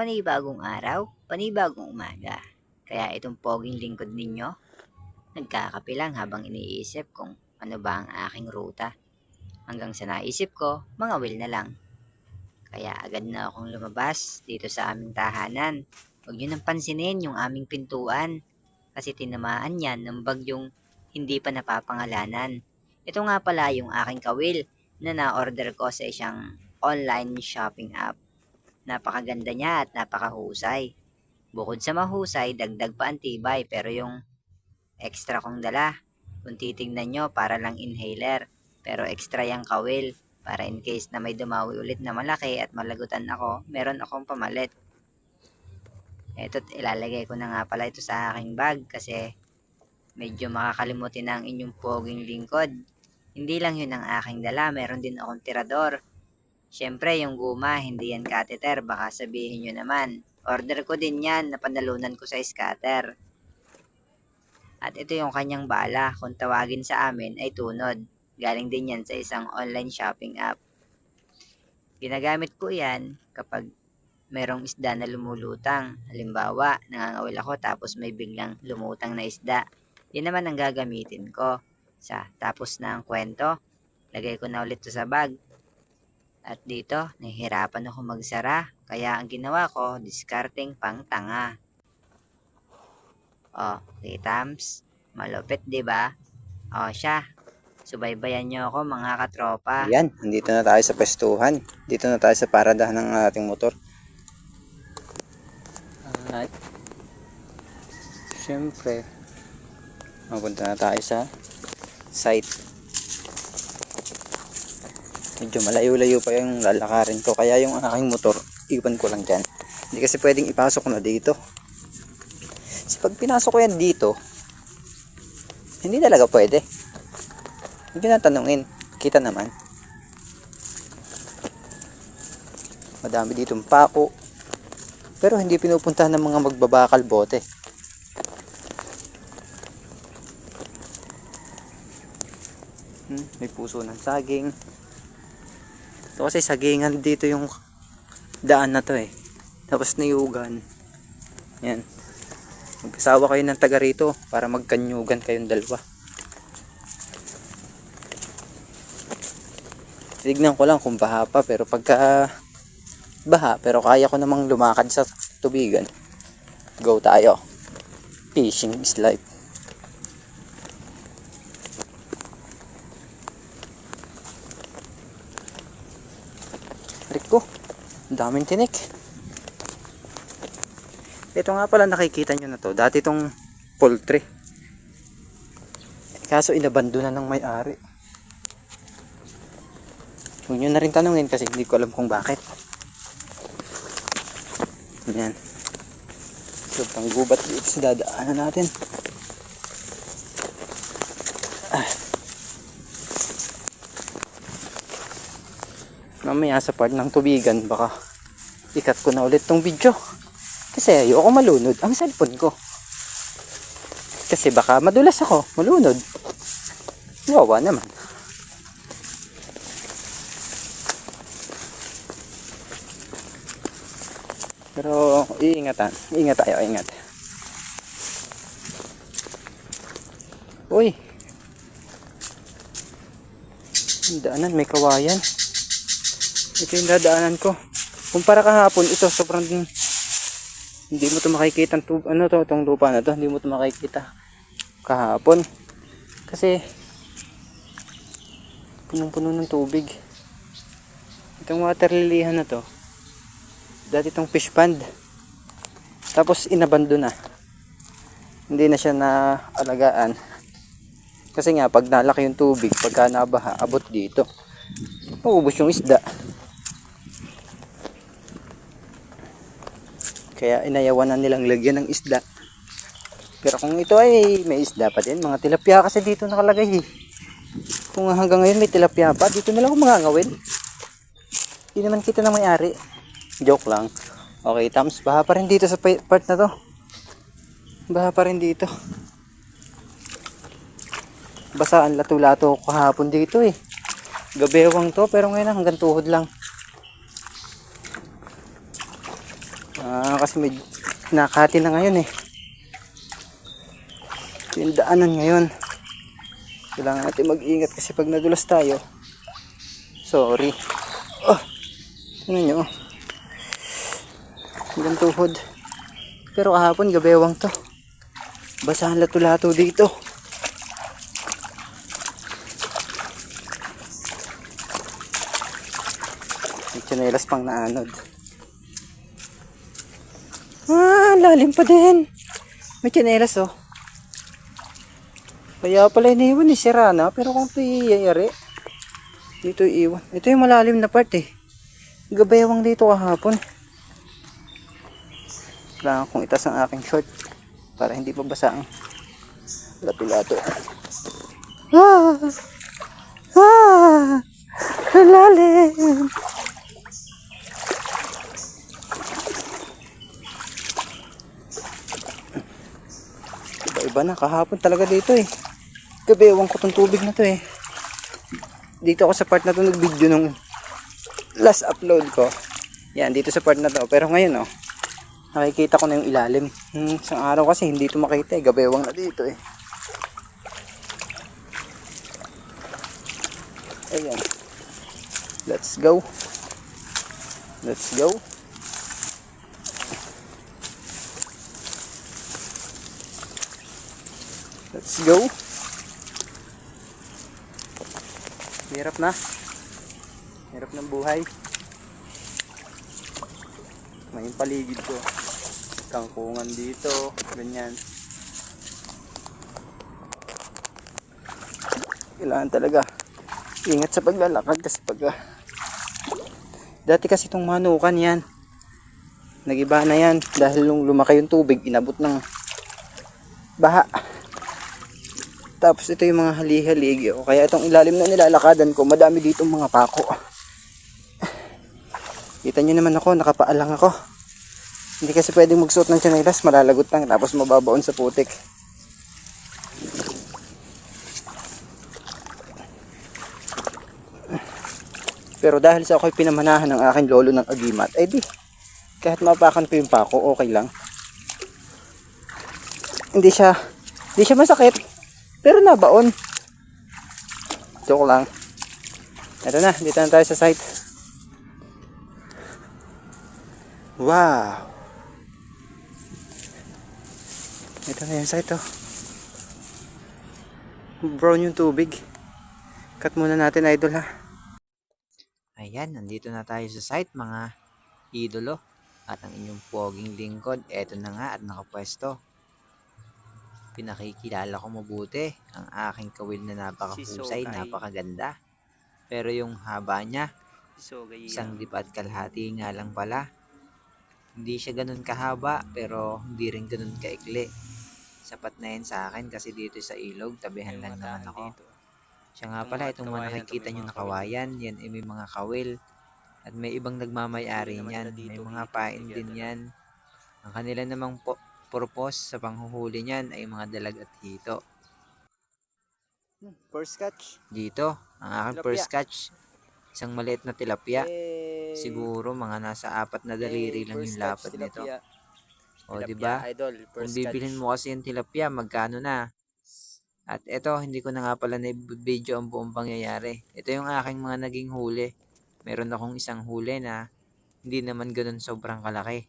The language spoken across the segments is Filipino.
Panibagong araw, panibagong umaga. Kaya itong poging lingkod ninyo, nagkakape lang habang iniisip kung ano ba ang aking ruta. Hanggang sa naisip ko, mga will na lang. Kaya agad na akong lumabas dito sa aming tahanan. Huwag nyo nang pansinin yung aming pintuan. Kasi tinamaan yan ng bagyong hindi pa napapangalanan. Ito nga pala yung aking kawil na na-order ko sa isang online shopping app. Napakaganda niya at napakahusay. Bukod sa mahusay, dagdag pa ang tibay pero yung extra kong dala. Kung titingnan nyo, para lang inhaler. Pero extra yung kawil para in case na may dumawi ulit na malaki at malagutan ako, meron akong pamalit. Eto, ilalagay ko na nga pala ito sa aking bag kasi medyo makakalimutin na ang inyong poging lingkod. Hindi lang yun ang aking dala, meron din akong tirador. Siyempre, yung guma, hindi yan catheter, baka sabihin nyo naman. Order ko din yan, napanalunan ko sa scatter. At ito yung kanyang bala, kung tawagin sa amin ay tunod. Galing din yan sa isang online shopping app. Ginagamit ko yan kapag merong isda na lumulutang. Halimbawa, nangangawil ako tapos may biglang lumutang na isda. Yan naman ang gagamitin ko. Sa tapos na ang kwento, lagay ko na ulit to sa bag. At dito, nahihirapan ako magsara. Kaya ang ginawa ko, discarding pang tanga. Oh, Tams, malupit 'di ba? Oh, siya. Subaybayan niyo ako mga katropa. Yan, nandito na tayo sa pwestuhan. Dito na tayo sa paradahan ng ating motor. At, syempre, mapunta na tayo sa site. Medyo malayo-layo pa yung lalakarin ko. Kaya yung aking motor, iwan ko lang dyan. Hindi kasi pwedeng ipasok na dito. Kasi pag pinasok ko yan dito, hindi talaga pwede. Hindi na tanungin. Kita naman. Madami ditong pako. Pero hindi pinupuntahan ng mga magbabakal bote. Hmm, may puso ng saging. Ito kasi sagingan dito yung daan na to eh. Tapos niyugan. Yan. Magkasawa kayo ng taga rito para magkanyugan kayong dalawa. Tignan ko lang kung baha pa pero pagka baha pero kaya ko namang lumakad sa tubigan. Go tayo. Fishing is life. Rico, ang daming tinik. Ito nga pala nakikita nyo na to. Dati itong poultry. Kaso inabando na ng may-ari. Huwag nyo na rin tanungin kasi hindi ko alam kung bakit. Yan. Sobrang gubat dito sa dadaanan natin. Mamaya sa part ng tubigan baka ikat ko na ulit tong video. Kasi ayoko malunod ang cellphone ko. Kasi baka madulas ako, malunod. Wawa naman. Pero iingatan. Ingat tayo, ingat. Uy. Daanan, may kawayan. Ito yung dadaanan ko. Kumpara kahapon, ito sobrang hindi mo to makikita tub- ano to, itong lupa na to, hindi mo to makikita kahapon. Kasi punong-puno ng tubig. Itong water lilihan na to, dati itong fish pond. Tapos inabando na. Hindi na siya na alagaan. Kasi nga pag nalaki yung tubig, pagka nabaha, abot dito. Maubos yung isda. Kaya inayawan na nilang lagyan ng isda. Pero kung ito ay may isda pa din, mga tilapia kasi dito nakalagay eh. Kung hanggang ngayon may tilapia pa, dito na lang ako. Hindi naman kita na may-ari. Joke lang. Okay, Tams, baha pa rin dito sa pa- part na to. Baha pa rin dito. Basaan lato-lato ako kahapon dito eh. Gabewang to, pero ngayon hanggang tuhod lang. Ah, kasi may nakati na ngayon eh. Ito ngayon. Kailangan natin mag-ingat kasi pag nadulas tayo, sorry. Oh, tingnan nyo. oh. Hanggang tuhod. Pero kahapon, gabewang to. Basahan lato-lato dito. May tsinelas pang naanod. Ah, lalim pa din. May tsinelas oh. Kaya pala iniwan ni Sira na, pero kung ito iyayari, dito iiwan. Ito yung malalim na part eh. Gabayawang dito kahapon. Kailangan kong itas ang aking short para hindi pa basa ang lato-lato. Ah! Ah! Lalim! Iba-iba na. Kahapon talaga dito eh. Gabi, ewan ko tong tubig na to eh. Dito ako sa part na to nag-video nung last upload ko. Yan, dito sa part na to. Pero ngayon oh, nakikita ko na yung ilalim. Hmm, isang araw kasi hindi ito makita eh. Gabewang na dito eh. Ayan. Let's go. Let's go. Let's go. Hirap na. Hirap ng buhay. May paligid ko. Kangkungan dito. Ganyan. Kailangan talaga ingat sa paglalakad kasi pag ah, dati kasi itong manukan yan nagiba na yan dahil nung lumaki yung tubig inabot ng baha tapos ito yung mga hali-haligi o kaya itong ilalim na nilalakadan ko madami dito mga pako. Kita nyo naman ako nakapaalang ako. Hindi kasi pwedeng magsuot ng tsinelas malalagot lang tapos mababaon sa putik. Pero dahil sa ako'y pinamanahan ng aking lolo ng agimat, ay di, kahit mapakan ko yung pako, okay lang. Hindi siya, hindi siya masakit, pero nabaon. Joke lang. Ito na, dito na tayo sa site. Wow! Ito na yung site oh. Brown yung tubig. Cut muna natin idol ha. Ayan, nandito na tayo sa site mga idolo. At ang inyong poging lingkod, eto na nga at nakapwesto. Pinakikilala ko mabuti ang aking kawil na napakahusay, Si napakaganda. Pero yung haba niya, isang dip at kalahati nga lang pala. Hindi siya ganun kahaba, pero hindi rin ganun kaikli. Sapat na yan sa akin kasi dito sa ilog, tabihan lang naman ako. Siya nga pala, itong mga nakikita nyo na kawayan, yan ay may mga kawil. At may ibang nagmamayari niyan. May dito mga pain din yan. Ang kanila namang po- purpose sa panghuhuli niyan ay mga dalag at hito. First catch. Dito, ang aking Tilapia. first catch, isang maliit na tilapia. Eh, Siguro mga nasa apat na daliri eh, lang yung lapad nito. O, di ba? Kung bibilhin catch. mo kasi yung tilapia, magkano na? At ito, hindi ko na nga pala na-video ang buong pangyayari. Ito yung aking mga naging huli. Meron akong isang huli na hindi naman ganun sobrang kalaki.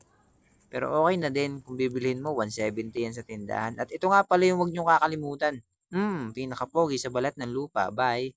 Pero okay na din kung bibilhin mo, 170 yan sa tindahan. At ito nga pala yung wag nyo kakalimutan. Hmm, pinakapogi sa balat ng lupa. Bye!